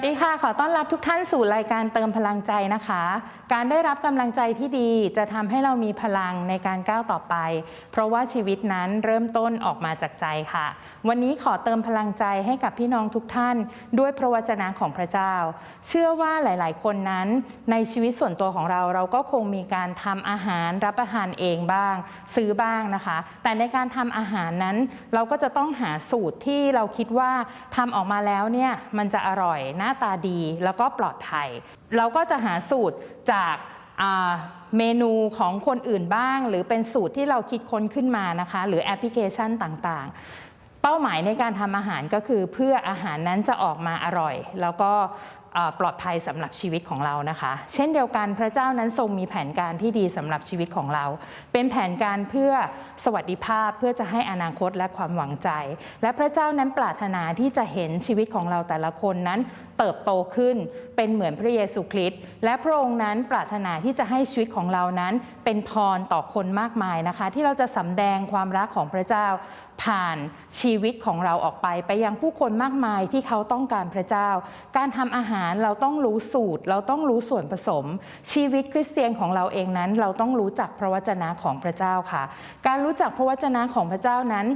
วัสดีค่ะ ขอต้อนรับทุกท่านสู่รายการเติมพลังใจนะคะ การได้รับกำลังใจที่ดีจะทำให้เรามีพลังในการก้าวต่อไป เพราะว่าชีวิตนั้นเริ่มต้นออกมาจากใจค่ะ วันนี้ขอเติมพลังใจให้กับพี่น้องทุกท่าน ด้วยพระวจนะของพระเจ้า เชื่อว่าหลาย ๆ คนนั้น ในชีวิตส่วนตัวของเราเราก็คงมีการทำอาหารรับประทานเองบ้าง ซื้อบ้างนะคะ แต่ในการทำอาหารนั้น เราก็จะต้องหาสูตรที่เราคิดว่าทำออกมาแล้วเนี่ยมันจะอร่อยหน้าตาดีแล้วก็ปลอดภัย เราก็จะหาสูตรจากเมนูของคนอื่นบ้าง หรือเป็นสูตรที่เราคิดค้นขึ้นมานะคะ หรือแอปพลิเคชันต่างๆ เป้าหมายในการทำอาหารก็คือเพื่ออาหารนั้นจะออกมาอร่อย แล้วก็ปลอดภัยสำหรับชีวิตของเรานะคะ เช่นเดียวกันพระเจ้านั้นทรงมีแผนการที่ดีสำหรับชีวิตของเรา เป็นแผนการเพื่อสวัสดิภาพเพื่อจะให้อนาคตและความหวังใจ และพระเจ้านั้นปรารถนาที่จะเห็นชีวิตของเราแต่ละคนนั้นเติบโตขึ้น เป็นเหมือนพระเยซูคริสต์และพระองค์นั้นปรารถนาที่จะให้ชีวิตของเรานั้น เป็นพรต่อคนมากมายนะคะ ที่เราจะสำแดงความรักของพระเจ้าผ่านชีวิตของเราออกไป ไปยังผู้คนมากมายที่เขาต้องการพระเจ้า การทำอาหารเราต้องรู้สูตร เราต้องรู้ส่วนผสม ชีวิตคริสเตียนของเราเองนั้น เราต้องรู้จักพระวจนะของพระเจ้าค่ะ การรู้จักพระวจนะของพระเจ้านั้น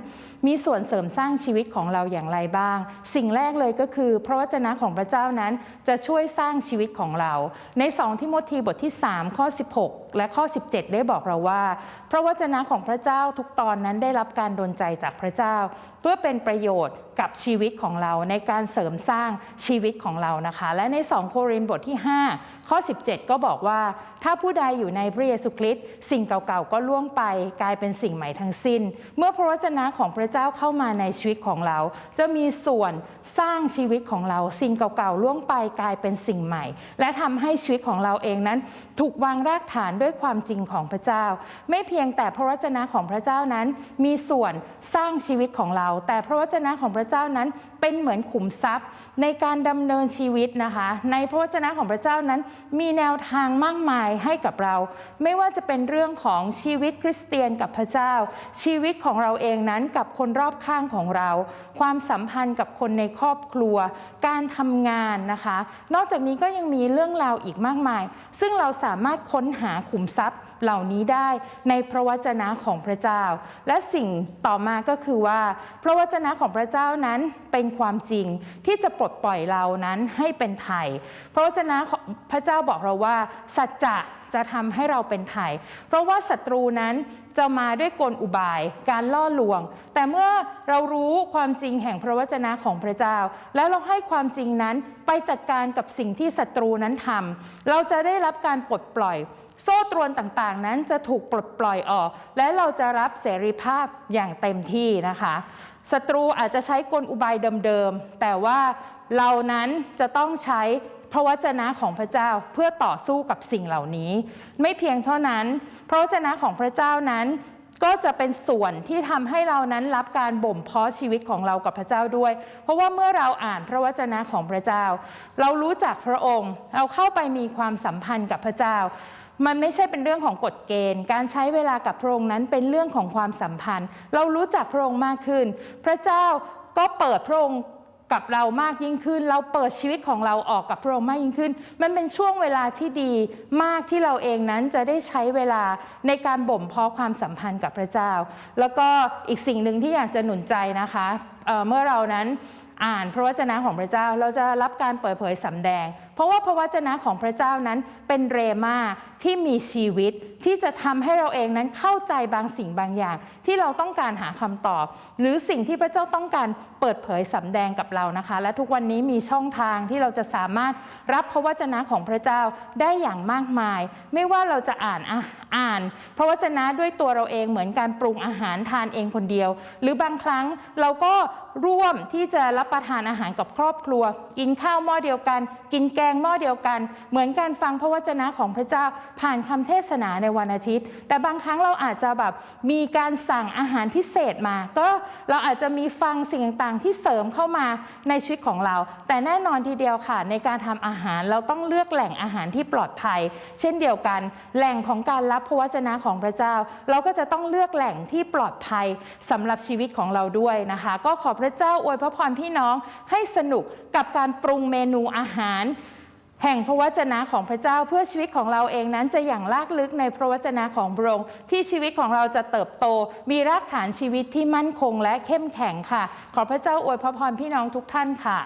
มีส่วนเสริมสร้างชีวิตของเราอย่างไรบ้าง สิ่งแรกเลยก็คือ พระวจนะของพระเจ้านั้นจะช่วยสร้างชีวิตของเรา ใน2ทิโมธีบทที่ 3 ข้อ 16 และข้อ 17 ได้บอกเราว่า พระวจนะของพระเจ้าทุกตอนนั้นได้รับการดลใจจากพระเจ้า เพื่อเป็นประโยชน์กับชีวิตของเราในการเสริมสร้างชีวิตของเรานะคะและใน 2 โครินธ์บทที่ 5 ข้อ 17 ก็บอกว่า ถ้าผู้ใดอยู่ในพระเยซูคริสต์สิ่งเก่าๆก็ล่วงไปกลายเป็นสิ่งใหม่ทั้งสิ้น เมื่อพระวจนะของพระเจ้าเข้ามาในชีวิตของเรา จะมีส่วนสร้างชีวิตของเรา สิ่งเก่าๆล่วงไปกลายเป็นสิ่งใหม่ และทำให้ชีวิตของเราเองนั้น ถูกวางรากฐานด้วยความจริงของพระเจ้า ไม่เพียงแต่พระวจนะของพระเจ้านั้น มีส่วนสร้างชีวิตของเรา แต่พระวจนะของพระเจ้านั้นเป็นเหมือนขุมทรัพย์ในการดำเนินชีวิตนะคะ ในพระวจนะของพระเจ้านั้นมีแนวทางมากมายให้กับเรา ไม่ว่าจะเป็นเรื่องของชีวิตคริสเตียนกับพระเจ้า ชีวิตของเราเองนั้นกับคนรอบข้างของเรา ความสัมพันธ์กับคนในครอบครัว การทำงานนะคะ นอกจากนี้ก็ยังมีเรื่องราวอีกมากมาย ซึ่งเราสามารถค้นหาขุมทรัพย์เหล่านี้ได้ในพระวจนะของพระเจ้า และสิ่งต่อมาก็คือว่า พระวจนะของพระเจ้านั้นเป็นความจริงที่จะปลดปล่อยเรานั้นให้เป็นไทยพระวจนะพระเจ้าบอกเราว่า สัจจะจะทำให้เราเป็นไทย เพราะว่าศัตรูนั้นจะมาด้วยกลอุบายการล่อลวง แต่เมื่อเรารู้ความจริงแห่งพระวจนะของพระเจ้า แล้วเราให้ความจริงนั้นไปจัดการกับสิ่งที่ศัตรูนั้นทำเราจะได้รับการปลดปล่อย โซ่ตรวนต่างๆ นั้นจะถูกปลดปล่อยออก และเราจะรับเสรีภาพอย่างเต็มที่นะคะ ศัตรูอาจจะใช้กลอุบายเดิมๆ แต่ว่าเรานั้นจะต้องใช้พระวจนะของพระเจ้าเพื่อต่อสู้กับสิ่งเหล่านี้ ไม่เพียงเท่านั้น พระวจนะของพระเจ้านั้น ก็จะเป็นส่วนที่ทำให้เรานั้นรับการบ่มเพาะชีวิตของเรากับพระเจ้าด้วย เพราะว่าเมื่อเราอ่านพระวจนะของพระเจ้า เรารู้จักพระองค์ เราเข้าไปมีความสัมพันธ์กับพระเจ้า มันไม่ใช่เป็นเรื่องของกฎเกณฑ์ การใช้เวลากับพระองค์นั้นเป็นเรื่องของความสัมพันธ์ เรารู้จักพระองค์มากขึ้น พระเจ้าก็เปิดพระองค์ กับเรามากยิ่งขึ้น เราเปิดชีวิตของเราออกกับพระองค์มากยิ่งขึ้น มันเป็นช่วงเวลาที่ดีมากที่เราเองนั้นจะได้ใช้เวลาในการบ่มเพาะความสัมพันธ์กับพระเจ้า แล้วก็อีกสิ่งหนึ่งที่อยากจะหนุนใจนะคะเเมื่อเรานั้น อ่านพระวจนะของพระเจ้าเราจะรับการเปิดเผยสำแดง เพราะว่าพระวจนะของพระเจ้านั้นเป็นเรมาที่มีชีวิตที่จะทำให้เราเองนั้นเข้าใจบางสิ่งบางอย่าง ที่เราต้องการหาคำตอบ หรือสิ่งที่พระเจ้าต้องการเปิดเผยสำแดงกับเรานะคะ และทุกวันนี้มีช่องทางที่เราจะสามารถรับพระวจนะของพระเจ้าได้อย่างมากมาย ไม่ว่าเราจะอ่านอ่าน พระวจนะด้วยตัวเราเองเหมือนการปรุงอาหารทานเองคนเดียว หรือบางครั้งเราก็ ร่วมที่จะรับประทานอาหารกับครอบครัว กินข้าวหม้อเดียวกัน กินแกงหม้อเดียวกัน เหมือนการฟังพระวจนะของพระเจ้าผ่านคำเทศนาในวันอาทิตย์ แต่บางครั้งเราอาจจะแบบมีการสั่งอาหารพิเศษมา ก็เราอาจจะมีฟังสิ่งต่างๆ ที่เสริมเข้ามาในชีวิตของเรา แต่แน่นอนทีเดียวค่ะ ในการทำอาหารเราต้องเลือกแหล่งอาหารที่ปลอดภัย เช่นเดียวกัน แหล่งของการรับพระวจนะของพระเจ้า เราก็จะต้องเลือกแหล่งที่ปลอดภัยสำหรับชีวิตของเราด้วยนะคะ ก็ขอพระเจ้าอวยพระพรพี่น้องให้สนุกกับการปรุงเมนูอาหาร แห่งพระวจนะของพระเจ้าเพื่อชีวิตของเราเองนั้นจะอย่างลากลึกในพระวจนะของพระองค์ที่ชีวิตของเราจะเติบโต มีรากฐานชีวิตที่มั่นคงและเข้มแข็งค่ะ ขอพระเจ้าอวยพระพรพี่น้องทุกท่านค่ะ